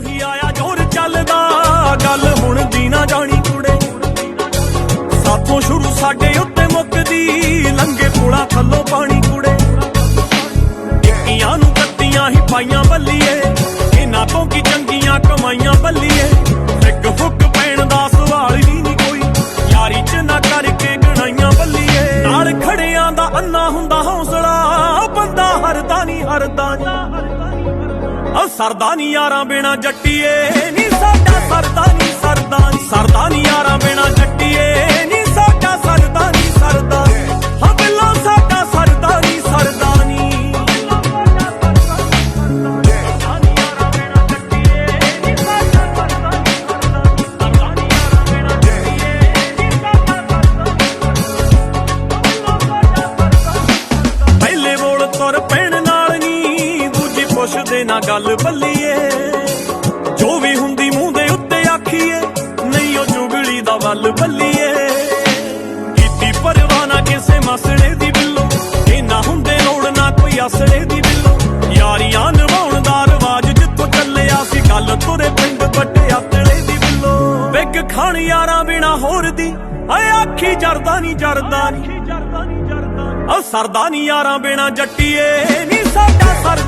ਤੋਂ ਹੀ ਆਇਆ ਜ਼ੋਰ ਚੱਲਦਾ। ਗੱਲ ਹੁਣ ਦੀ ਨਾ ਜਾਣੀ ਕੁੜੇ। ਸਾਥੋਂ ਸ਼ੁਰੂ ਸਾਡੇ ਉੱਤੇ ਮੁੱਕਦੀ। ਲੰਗੇ ਪੁਲਾਂ ਥੱਲੋਂ ਪਾਣੀ ਕੁੜੇ। ਟਿੱਕੀਆਂ ਨੂੰ ਕੱਤੀਆਂ ਹੀ ਪਾਈਆਂ ਬੱਲੀਏ। ਇਹਨਾਂ ਤੋਂ ਕੀ ਚੰਗੀਆਂ ਕਮਾਈਆਂ ਬੱਲੀਏ। ਇੱਕ ਹੁੱਕ ਪੈਣ ਦਾ ਸਵਾਲ ਹੀ ਨਹੀਂ ਕੋਈ। ਯਾਰੀ ਚ ਨਾ ਕਰਕੇ ਗਣਾਈਆਂ ਬੱਲੀਏ। ਨਾਲ ਖੜਿਆਂ ਦਾ ਅੰਨਾ ਹੁੰਦਾ ਹੌਸਲਾ। ਬੰਦਾ ਹਰਦਾ ਨਹੀਂ ਹਰਦਾ ਨਹੀਂ ਸਰਦਾ ਨੀ ਯਾਰਾਂ ਬਿਨਾ ਜੱਟੀਏ। ਨੀ ਸਾਡਾ ਸਰਦਾ ਨੀ ਸਰਦਾ ਨੀ ਸਰਦਾ ਨੀ ਪੁੱਛਦੇ ਨਾ ਗੱਲ ਬੱਲੀਏ। ਜੋ ਵੀ ਹੁੰਦੀ ਮੂੰਹ ਦੇ ਉੱਤੇ ਆਖੀਏ ਨਹੀਂ ਉਹ ਚੁਗਲੀ ਦਾ ਵੱਲ ਬੱਲੀਏ। ਕੀਤੀ ਪਰਵਾਹ ਨਾ ਕਿਸੇ ਮਸਲੇ ਦੀ ਬਿੱਲੋ ਇਹ ਨਾ ਹੁੰਦੇ ਲੋੜ ਨਾ ਕੋਈ ਅਸਲੇ ਦੀ ਬਿੱਲੋ। ਯਾਰੀਆਂ ਨਿਭਾਉਣ ਦਾ ਰਿਵਾਜ ਜਿੱਥੋਂ ਚੱਲਿਆ ਸੀ ਗੱਲ ਤੁਰੇ ਪਿੰਡ ਵੱਡੇ ਆਤਲੇ ਦੀ ਬਿੱਲੋ। ਵਿਗ ਖਾਣ ਯਾਰਾਂ ਬਿਨਾ ਹੋਰ ਦੀ ਏ ਆਖੀ ਜਰਦਾ ਨਹੀਂ ਜਰਦਾ ਨਹੀਂ ਆ ਸਰਦਾ ਨਹੀਂ ਯਾਰਾਂ ਬਿਨਾ ਜੱਟੀਏ ਨਹੀਂ ਸਾਡਾ ਸਰਦਾ